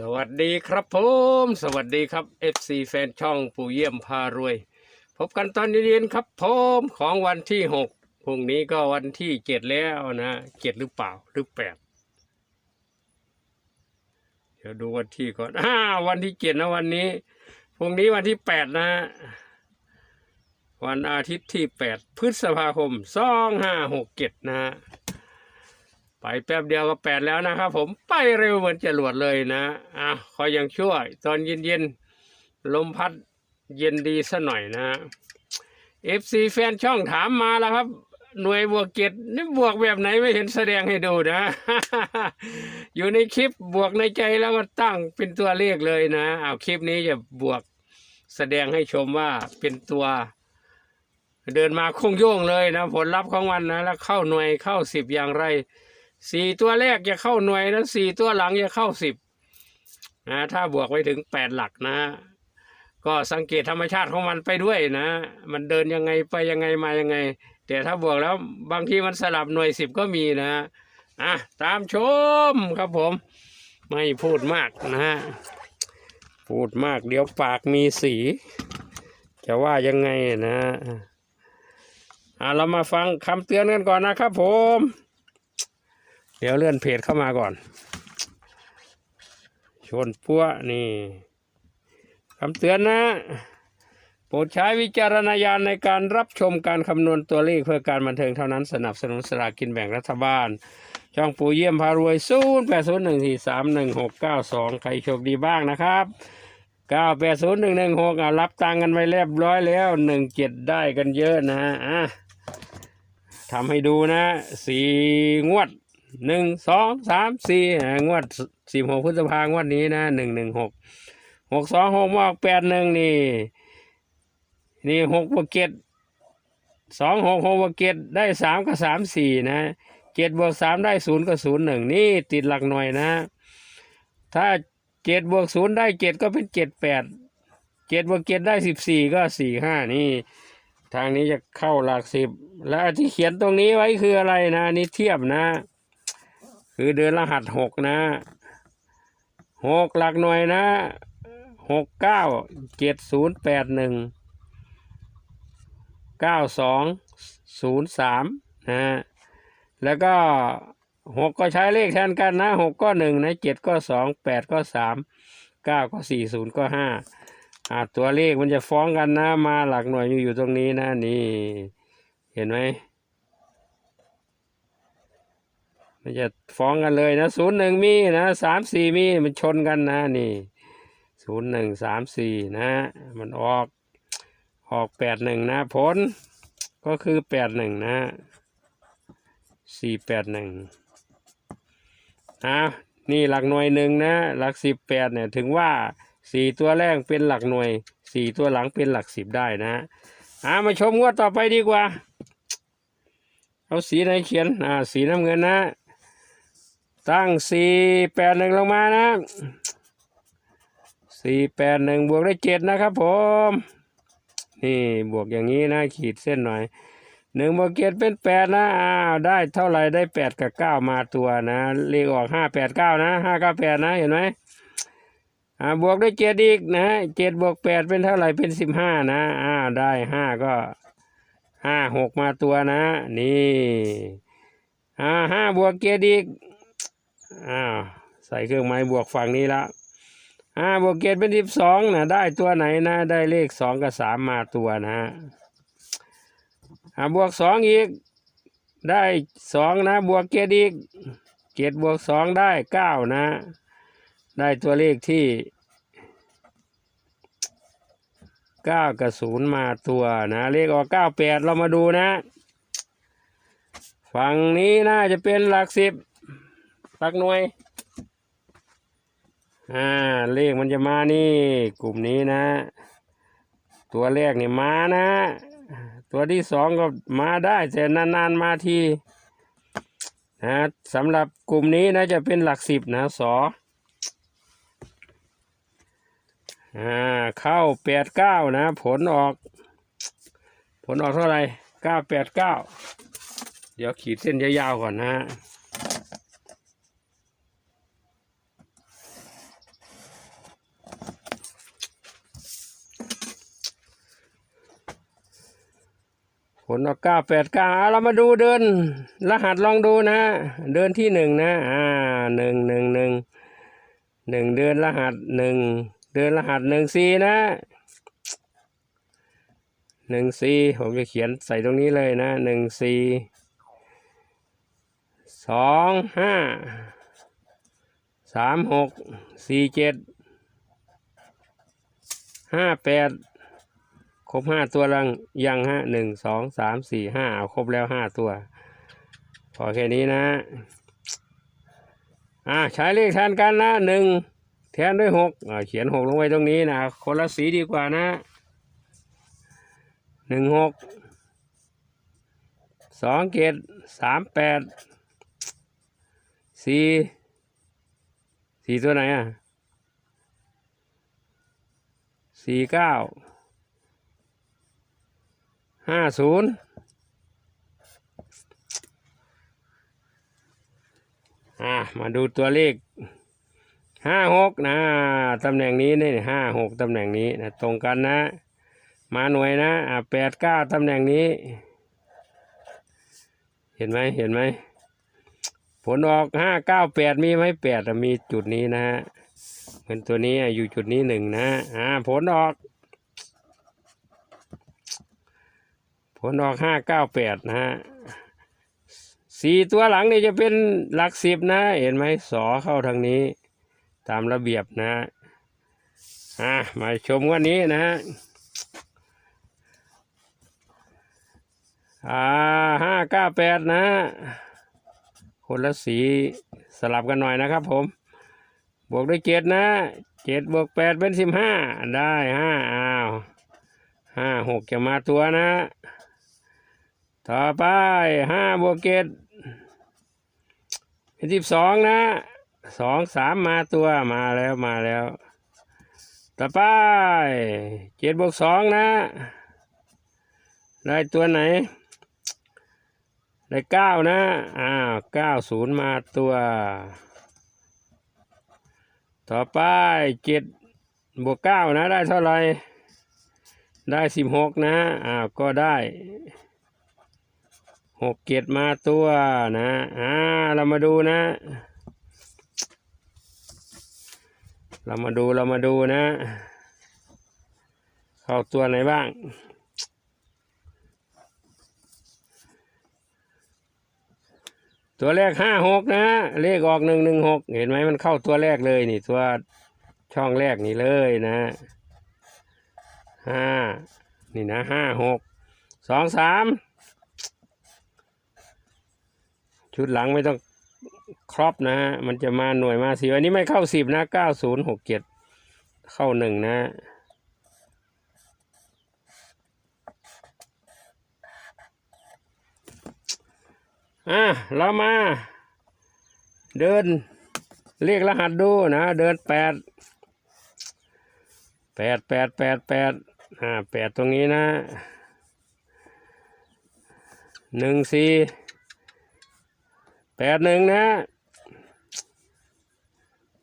สวัสดีครับผม สวัสดีครับ FC แฟนช่องปู่เยี่ยมพารวย พบกันตอนเย็นๆครับผมของวันที่หกพรุ่งนี้ก็วันที่เจ็ดแล้วนะเจ็ดหรือเปล่าหรือแปดเดี๋ยวดูวันที่ก่อนอ่าวันที่เจ็ดนะวันนี้พรุ่งนี้วันที่แปดนะวันอาทิตย์ที่แปดพฤษภาคมสองห้าหกเจ็ดนะ แป๊บเดียวก็แปดแล้วนะครับผมไปเร็วเหมือนจรวดเลยนะอะขอยยังช่วย ตอนเย็นๆลมพัดเย็นดีซะหน่อยนะเอฟซีแฟนช่องถามมาแล้วครับ หน่วยบวกเกตนี่บวกแบบไหนไม่เห็นแสดงให้ดูนะ อยู่ในคลิปบวกในใจแล้วก็ตั้งเป็นตัวเลขเลยนะเอาคลิปนี้จะบวกแสดงให้ชมว่าเป็นตัว เดินมาคงโย่งเลยนะ ผลลัพธ์ของมันนะ แล้วเข้าหน่วยเข้าสิบอย่างไร สี่ตัวแรกจะเข้าหน่วยแล้วสี่ตัวหลังจะเข้าสิบนะถ้าบวกไปถึงแปดหลักนะ ก็สังเกตธรรมชาติของมันไปด้วยนะ มันเดินยังไงไปยังไงมายังไง แต่ถ้าบวกแล้วบางทีมันสลับหน่วยสิบก็มีนะอะตามชมครับผม ไม่พูดมากนะฮะพูดมากเดี๋ยวปากมีสี จะว่ายังไงนะอะเรามาฟังคำเตือนกันก่อนนะครับผม เดี๋ยวเลื่อนเพจเข้ามาก่อน ชนปัวนี่คำเตือนนะ โปรดใช้วิจารณญาณในการรับชมการคำนวณตัวเลขเพื่อการบันเทิงเท่านั้นสนับสนุนสลากกินแบ่งรัฐบาล ช่องปู่เยี่ยมพารวย0 8 0 1 4 3 1 6 9 2ใครโชคดีบ้างนะครับ9 8 0 1 1 6อะรับตังกันไปเรียบร้อยแล้ว1 7ได้กันเยอะนะอะทำให้ดูนะสี่งวด หนึ่งสองสามสี่อ่างวดสิบหกพฤษภางวดนี้นะหนึ่งหนึ่งหกหกสองหกมอกแปดหนึ่งนี่ นี่หกบวกเจ็ดสองหกหกบวกเจ็ดได้สามกับสามสี่นะเจ็ดบวกสามได้ศูนย์กับศูนย์หนึ่งนี่ติดหลักหน่วยนะ ถ้าเจ็ดบวกศูนย์ได้เจ็ดก็เป็นเจ็ดแปดเจ็ดบวกเจ็ดได้สิบสี่ก็สี่ห้านี่ ทางนี้จะเข้าหลักสิบ แล้วที่เขียนตรงนี้ไว้คืออะไรนะนี่เทียบนะ คือเดือนรหัสหกนะหกหลักหน่วยนะหกเก้าเจ็ดศูนย์แปดหนึ่งเก้าสองศูนย์สามนะแล้วก็หกก็ใช้เลขแทนกันนะหกก็หนึ่งนะเจ็ดก็สองแปดก็สามเก้าก็สี่ศูนย์ก็ห้าอ่าตัวเลขมันจะฟ้องกันนะมาหลักหน่วยอยู่อยู่ตรงนี้นะนี่ เห็นไหม มันจะฟ้องกันเลยนะศูนย์หนึ่งมีนะสามสี่มีมันชนกันนะนี่ศูนย์หนึ่งสามสี่นะ มันออกออกแปดหนึ่งนะผลก็คือแปดหนึ่งนะสี่แปดหนึ่งนะนี่หลักหน่วยหนึ่งนะ หลักสิบแปดเนี่ยถึงว่าสี่ตัวแรกเป็นหลักหน่วยสี่ตัวหลังเป็นหลักสิบได้นะอ่ามาชมงวดต่อไปดีกว่า เอาสีไหนเขียนอ่าสีน้ำเงินนะ ตั้งสี่แปดหนึ่งลงมานะสี่แปดหนึ่งบวกได้เจ็ดนะครับผม นี่บวกอย่างนี้นะขีดเส้นหน่อยหนึ่งบวกเจ็ดเป็นแปดนะอ้าวได้เท่าไหร่ได้แปดกับเก้ามาตัวนะเลขออกห้าแปดเก้านะห้าเก้าแปดนะเห็นไหมอ่าบวกได้เจ็ดอีกนะเจ็ดบวกแปดเป็นเท่าไหร่เป็นสิบห้านะอ้าวได้ห้าก็ห้าหกมาตัวนะ นี่อ่าห้าบวกเจ็ดอีก อ้าวใส่เครื่องไม้บวกฝั่งนี้ละอ่าบวกเกตเป็นสิบสองนะได้ตัวไหนนะ ได้เลขสองกับสามมาตัวนะอ่าบวกสองอีก ได้สองนะ บวกเกตอีก เกตบวกสองได้เก้านะ ได้ตัวเลขที่เก้ากับศูนย์มาตัวนะ เลขออกเก้าแปดเรามาดูนะ ฝั่งนี้น่าจะเป็นหลักสิบ หลักหน่วย อ่า เลขมันจะมานี่ กลุ่มนี้นะ ตัวแรกนี่ยมานะ ตัวที่สองก็มาได้แต่นานๆมาทีนะสำหรับกลุ่มนี้นะจะเป็นหลักสิบนะสออ่าเข้าแปดเก้านะ ผลออก ผลออกเท่าไหร่เก้าแปดเก้าเดี๋ยวขีดเส้นยาวๆก่อนนะ ผลออกเก้าแปดเก้าเรามาดูเดิน รหัสลองดูนะ เดินที่หนึ่งนะอ่าหนึ่งหนึ่งหนึ่งหนึ่งเดินรหัสหนึ่งเดินรหัสหนึ่งสี่นะหนึ่งสี่ผมจะเขียนใส่ตรงนี้เลยนะหนึ่งสี่สองห้าสามหกสี่เจ็ดห้าแปด ครบห้าตัวลังยังฮะหนึ่งสองสามสี่ห้าเอาครบแล้วห้าตัวพอแค่นี้นะอ่าใช้เลขแทนกันนะหนึ่งแทนด้วยหกเขียนหกลงไว้ตรงนี้นะคนละสีดีกว่านะหนึ่งหกสองเกตสามแปดสี่สี่ตัวไหนอะสี่เก้า ห้าศูนย์อ่ามาดูตัวเลขห้าหกนะตำแหน่งนี้นี่ห้าหกตำแหน่งนี้นะตรงกันนะ มาหน่วยนะอ่าแปดเก้าตำแหน่งนี้ เห็นไหมเห็นไหมผลออกห้าเก้าแปดมีไหมแปดมีจุดนี้นะฮะเหมือนตัวนี้อะอยู่จุดนี้หนึ่งนะอ่าผลออก ผลออกห้าเก้าแปดนะฮะสี่ตัวหลังนี่จะเป็นหลักสิบนะ เห็นไหมสอเข้าทางนี้ ตามระเบียบนะอะมาชมวันนี้นะฮะอ่าห้าเก้าแปดนะคนละสีสลับกันหน่อยนะครับผม บวกด้วยเจ็ดนะเจ็ดบวกแปดเป็นสิบห้าได้ห้าอ้าวห้าหกจะมาตัวนะ ต่อไปห้าบวกเกตเป็นสิบสองนะสองสามมาตัวมาแล้วมาแล้ว ต่อไปเจ็ดบวกสองนะ ได้ตัวไหน ได้เก้านะ อ้าวเก้าศูนย์มาตัว ต่อไปเจ็ดบวกเก้านะ ได้เท่าไหร่ได้สิบหกนะ อ้าวก็ได้ หกเกียรมาตัวนะอ่าเรามาดูนะ เรามาดูเรามาดูนะ เข้าตัวไหนบ้างตัวแรกห้าหกนะ เลขออกหนึ่งหนึ่งหกเห็นไหมมันเข้าตัวแรกเลยนี่ ตัวช่องแรกนี่เลยนะห้านี่นะห้าหกสองสาม ชุดหลังไม่ต้องครอบนะฮะมันจะมาหน่วยมาสิอันนี้ไม่เข้าสิบนะเก้าศูนย์หกเจ็ดเข้าหนึ่งนะอะเรามา เดินเรียกรหัสดูนะ เดินแปดแปดแปดแปดแปดอ่าแปดตรงนี้นะหนึ่งสี่ แปดหนึ่งนะ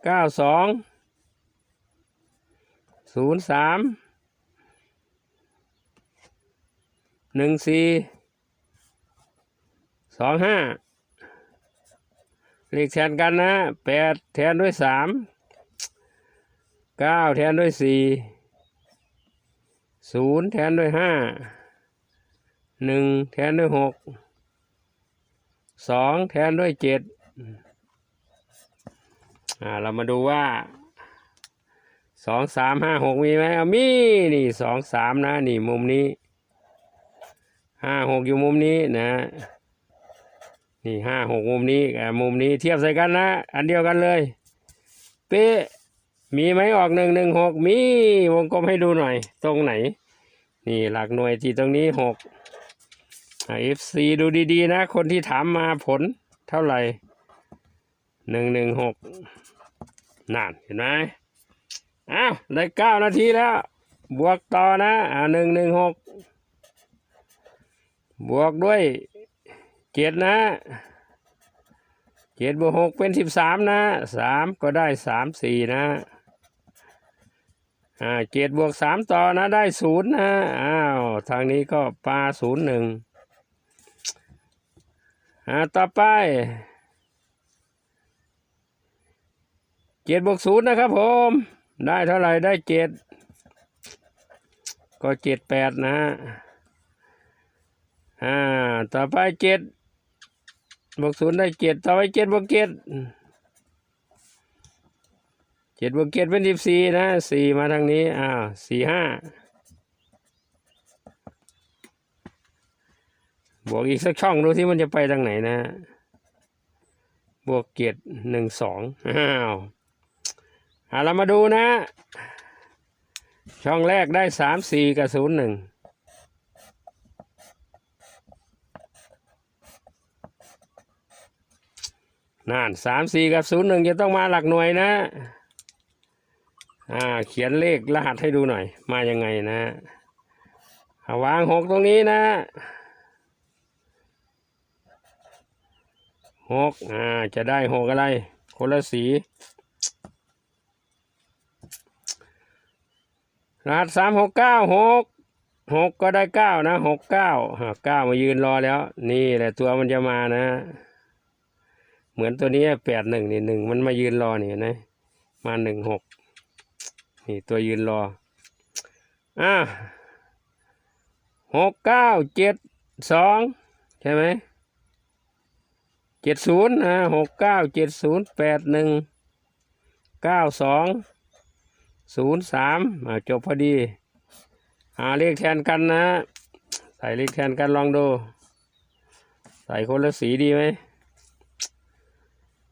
เก้าสองศูนย์สามหนึ่งสี่สองห้าเลขแทนกันนะแปดแทนด้วยสามเก้าแทนด้วยสี่ศูนย์แทนด้วยห้าหนึ่งแทนด้วยหก สองแทนด้วยเจ็ดอ่าเรามาดูว่าสองสามห้าหกมีไหมเอามีนี่สองสามนะนี่มุมนี้ห้าหกอยู่มุมนี้นะนี่ห้าหกมุมนี้กับมุมนี้เทียบใส่กันนะ อันเดียวกันเลย เป๊ะมีไหมออกหนึ่งหนึ่งหกมีวงกลมให้ดูหน่อย ตรงไหน นี่หลักหน่วยที่ตรงนี้หก เอฟซีดูดีๆนะ คนที่ถามมาผลเท่าไหร่หนึ่งหนึ่งหกนั่นเห็นไหมอ้าวได้เก้านาทีแล้ว บวกต่อนะอ่าหนึ่งหนึ่งหกบวกด้วยเจ็ดนะเจ็ดบวกหกเป็นสิบสามนะสามก็ได้สามสี่นะอ่าเจ็ดบวกสามต่อนะได้ศูนย์นะอ้าวทางนี้ก็ปลาศูนย์หนึ่ง อ่าต่อไปเจ็ดบวกศูนย์นะครับผม ได้เท่าไหร่ได้เจ็ดก็เจ็ดแปดนะฮะอ่าต่อไปเจ็ดบวกศูนย์ได้เจ็ดต่อไปเจ็ดบวกเจ็ดเจ็ดบวกเจ็ดเป็นสิบสี่นะสี่มาทางนี้อ้าวสี่ห้า บวกอีกสักช่องดูที่มันจะไปทางไหนนะบวกเจ็ดหนึ่งสองอ้าวอ่าเรามาดูนะ ช่องแรกได้สามสี่กับศูนย์หนึ่งนั่นสามสี่กับศูนย์หนึ่งจะต้องมาหลักหน่วยนะ อ่า เขียนเลขรหัสให้ดูหน่อย มายังไงนะาวางหกตรงนี้นะ หกอ่า จะได้หกอะไร คนละสีรหัสสามหกเก้าหกหกก็ได้เก้านะหกเก้าเก้ามายืนรอแล้ว นี่แหละตัวมันจะมานะ เหมือนตัวนี้แปดหนึ่งนี่หนึ่งมันมายืนรอนี่นะ มาหนึ่งหกนี่ตัวยืนรออ่าหกเก้าเจ็ดสองใช่ไหม เจ็ดศูนย์อ่าหกเก้าเจ็ดศูนย์แปดหนึ่งเก้าสองศูนย์สามอ่าจบพอดีอ่าเลขแทนกันนะ ใส่เลขแทนกันลองดู ใส่คนละสีดีไหม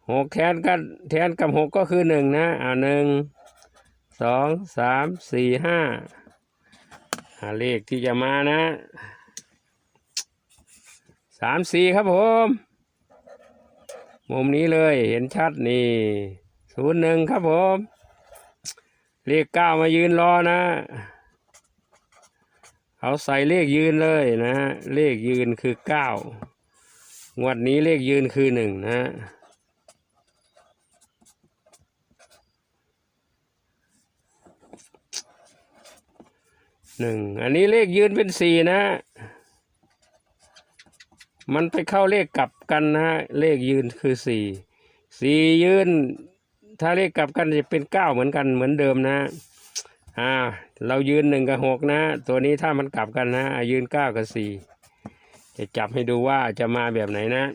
หกแทนกันแทนกับหกก็คือหนึ่งนะอ่าหนึ่งสองสามสี่ห้าอ่าเลขที่จะมานะสามสี่ครับผม มุมนี้เลยเห็นชัดนี่ศูนย์หนึ่งครับผม เลขเก้ามายืนรอนะเอาใส่เลขยืนเลยนะเลขยืนคือเก้างวดนี้เลขยืนคือหนึ่งนะหนึ่งอันนี้เลขยืนเป็นสี่นะ มันไปเข้าเลขกลับกันนะเลขยืนคือสี่สี่ยืน ถ้าเลขกลับกันจะเป็นเก้าเหมือนกันเหมือนเดิมนะอ่าเรายืนหนึ่งกับหกนะ ตัวนี้ถ้ามันกลับกันนะอะยืนเก้ากับสี่จะจับให้ดูว่าจะมาแบบไหนนะ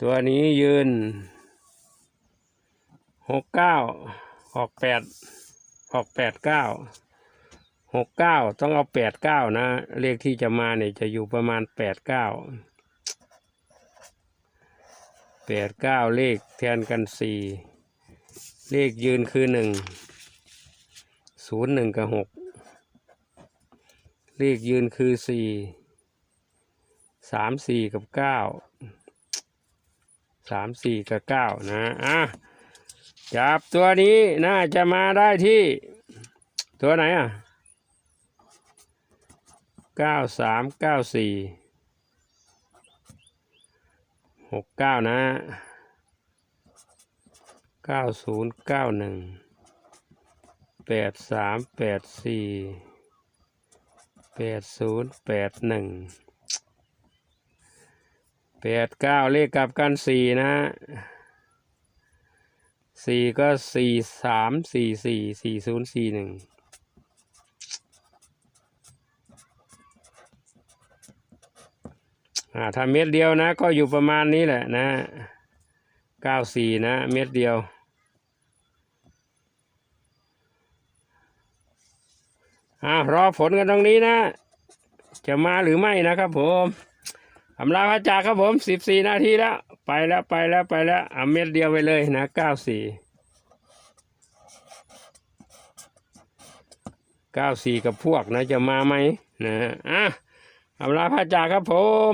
ตัวนี้ยืนหกเก้าออกแปดออกแปดเก้า หกเก้าต้องเอาแปดเก้านะ เลขที่จะมาเนี่ยจะอยู่ประมาณแปดเก้าแปดเก้าเลขแทนกันสี่เลขยืนคือหนึ่งศูนย์หนึ่งกับหกเลขยืนคือสี่สามสี่กับเก้าสามสี่กับเก้านะอะจับตัวนี้น่าจะมาได้ที่ ตัวไหนอะ เก้าสามเก้าสี่หกเก้านะเก้าศูนย์เก้าหนึ่งแปดสามแปดสี่แปดศูนย์แปดหนึ่งแปดเก้าเลขกลับกันสี่นะสี่ก็สี่สามสี่สี่สี่ศูนย์สี่หนึ่ง อ่าถ้าเม็ดเดียวนะ ก็อยู่ประมาณนี้แหละนะเก้าสี่นะ เม็ดเดียว อ่ารอผลกันตรงนี้นะ จะมาหรือไม่นะครับผมอำลาพระจากครับผมสิบสี่นาทีแล้ว ไปแล้วไปแล้วไปแล้วเอาเม็ดเดียวไปเลยนะเก้าสี่เก้าสี่กับพวกนะจะมาไหมนะอะอำลาพระจากครับผม